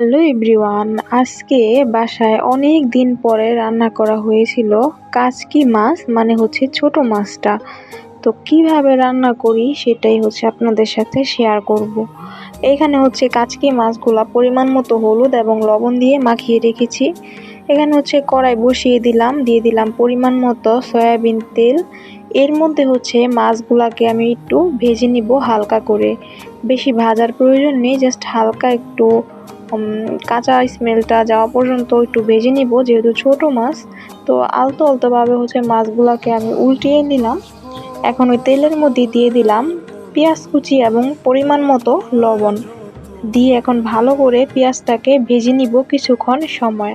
Hello everyone, আজকে বাসায় অনেক দিন পরে রান্না করা হয়েছিল কাচকি মাছ মানে হচ্ছে ছোট মাছটা। তো কীভাবে রান্না করি সেটাই হচ্ছে আপনাদের সাথে শেয়ার করব। এখানে হচ্ছে কাচকি মাছগুলা পরিমাণ মতো হলুদ এবং লবণ দিয়ে মাখিয়ে রেখেছি। এখানে হচ্ছে কড়াই বসিয়ে দিলাম, দিয়ে দিলাম পরিমাণ মতো সয়াবিন তেল। এর মধ্যে হচ্ছে মাছগুলাকে আমি একটু ভেজে নিব হালকা করে। বেশি ভাজার প্রয়োজন নেই জাস্ট হালকা একটু কাঁচা স্মেলটা যাওয়া পর্যন্ত একটু ভেজে নিব, যেহেতু ছোট মাছ। তো আলতো আলতোভাবে হচ্ছে মাছগুলোকে আমি উল্টিয়ে নিলাম। এখন ওই তেলের মধ্যে দিয়ে দিলাম পেঁয়াজ কুচি এবং পরিমাণ মতো লবণ। দিয়ে এখন ভালো করে পেঁয়াজটাকে ভেজে নিব কিছুক্ষণ সময়।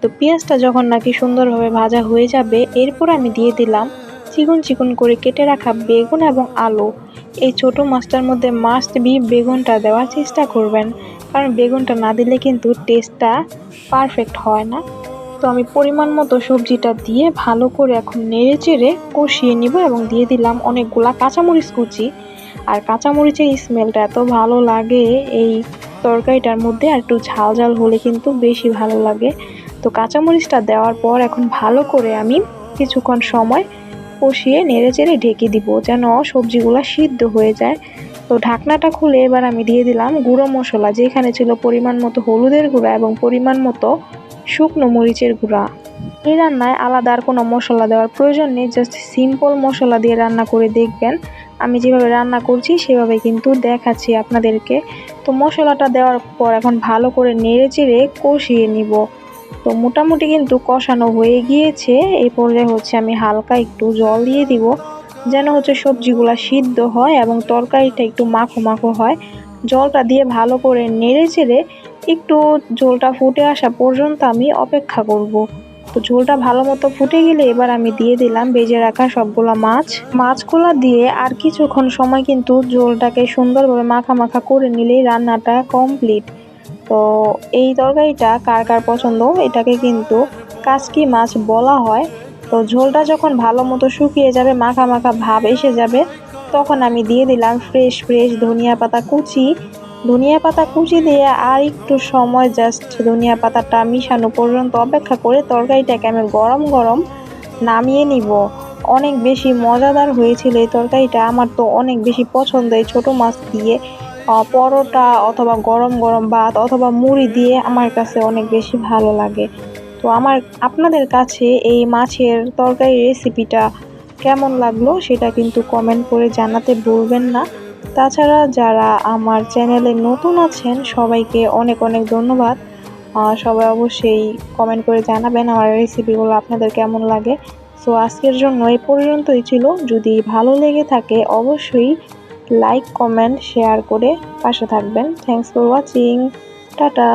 তো পেঁয়াজটা যখন নাকি সুন্দরভাবে ভাজা হয়ে যাবে, এরপর আমি দিয়ে দিলাম চিকন চিকন করে কেটে রাখা বেগুন এবং আলু। এই ছোট মাছটার মধ্যে মাস্ট বি বেগুনটা দেওয়ার চেষ্টা করবেন। কারণ বেগুনটা না দিলে কিন্তু টেস্টটা পারফেক্ট হয় না। তো আমি পরিমাণ মতো সবজিটা দিয়ে ভালো করে এখন নেড়ে চেড়ে কষিয়ে নিব এবং দিয়ে দিলাম অনেকগুলা কাঁচামরিচ কুচি। আর কাঁচামরিচের স্মেলটা এত ভালো লাগে এই তরকারিটার মধ্যে, আর একটু ঝাল ঝাল হলে কিন্তু বেশি ভালো লাগে। তো কাঁচামরিচটা দেওয়ার পর এখন ভালো করে আমি কিছুক্ষণ সময় কষিয়ে নেড়ে চেড়ে ঢেকে দিব যেন সবজিগুলো সিদ্ধ হয়ে যায়। তো ঢাকনাটা খুলে এবার আমি দিয়ে দিলাম গুঁড়ো মশলা, যেখানে ছিল পরিমাণ মতো হলুদের গুঁড়া এবং পরিমাণ মতো শুকনো মরিচের গুঁড়া। এই রান্নায় আলাদা আর কোনো মশলা দেওয়ার প্রয়োজন নেই, জাস্ট সিম্পল মশলা দিয়ে রান্না করে দেখবেন। আমি যেভাবে রান্না করছি সেভাবে কিন্তু দেখাচ্ছি আপনাদেরকে। তো মশলাটা দেওয়ার পর এখন ভালো করে নেড়ে চেড়ে কষিয়ে নিব। তো মোটামুটি কিন্তু কষানো হয়ে গিয়েছে এই পর্যায়ে হচ্ছে আমি হালকা একটু জল দিয়ে দিব। যেন হচ্ছে সবজিগুলো সিদ্ধ হয় এবং তরকারিটা একটু মাখো মাখো হয়। জলটা দিয়ে ভালো করে নেড়ে চেড়ে একটু ঝোলটা ফুটে আসা পর্যন্ত আমি অপেক্ষা করব। তো ঝোলটা ভালো মতো ফুটে গেলে এবার আমি দিয়ে দিলাম বেজে রাখা সবগুলো মাছ। মাছগুলো দিয়ে আর কিছুক্ষণ সময় কিন্তু ঝোলটাকে সুন্দরভাবে মাখা মাখা করে নিলেই রান্নাটা কমপ্লিট। তো এই তরকারিটা কার কার পছন্দ, এটাকে কিন্তু কাসকি মাছ বলা হয়। তো ঝোলটা যখন ভালো মতো শুকিয়ে যাবে, মাখা মাখা ভাব এসে যাবে, তখন আমি দিয়ে দিলাম ফ্রেশ ফ্রেশ ধনিয়া পাতা কুচি। ধনিয়া পাতা কুচি দিয়ে আর একটু সময় জাস্ট ধনিয়া পাতাটা মিশানো পর্যন্ত অপেক্ষা করে তরকারিটাকে আমি গরম গরম নামিয়ে নিব। অনেক বেশি মজাদার হয়েছিল এই তরকারিটা, আমার তো অনেক বেশি পছন্দ এই ছোটো মাছ দিয়ে। পরোটা অথবা গরম গরম ভাত অথবা মুড়ি দিয়ে আমার কাছে অনেক বেশি ভালো লাগে। তো আমার আপনাদের কাছে এই মাছের তরকারি রেসিপিটা কেমন লাগল সেটা কিন্তু কমেন্ট করে জানাতে ভুলবেন না। তাছাড়া যারা আমার চ্যানেলে নতুন আছেন, সবাইকে অনেক অনেক ধন্যবাদ। সবাই অবশ্যই কমেন্ট করে জানাবেন আমার রেসিপিগুলো আপনাদের কেমন লাগে। সো আজকের জন্য এই পর্যন্তই ছিল। যদি ভালো লেগে থাকে, অবশ্যই লাইক কমেন্ট শেয়ার করে পাশে থাকবেন। Thanks for watching tata.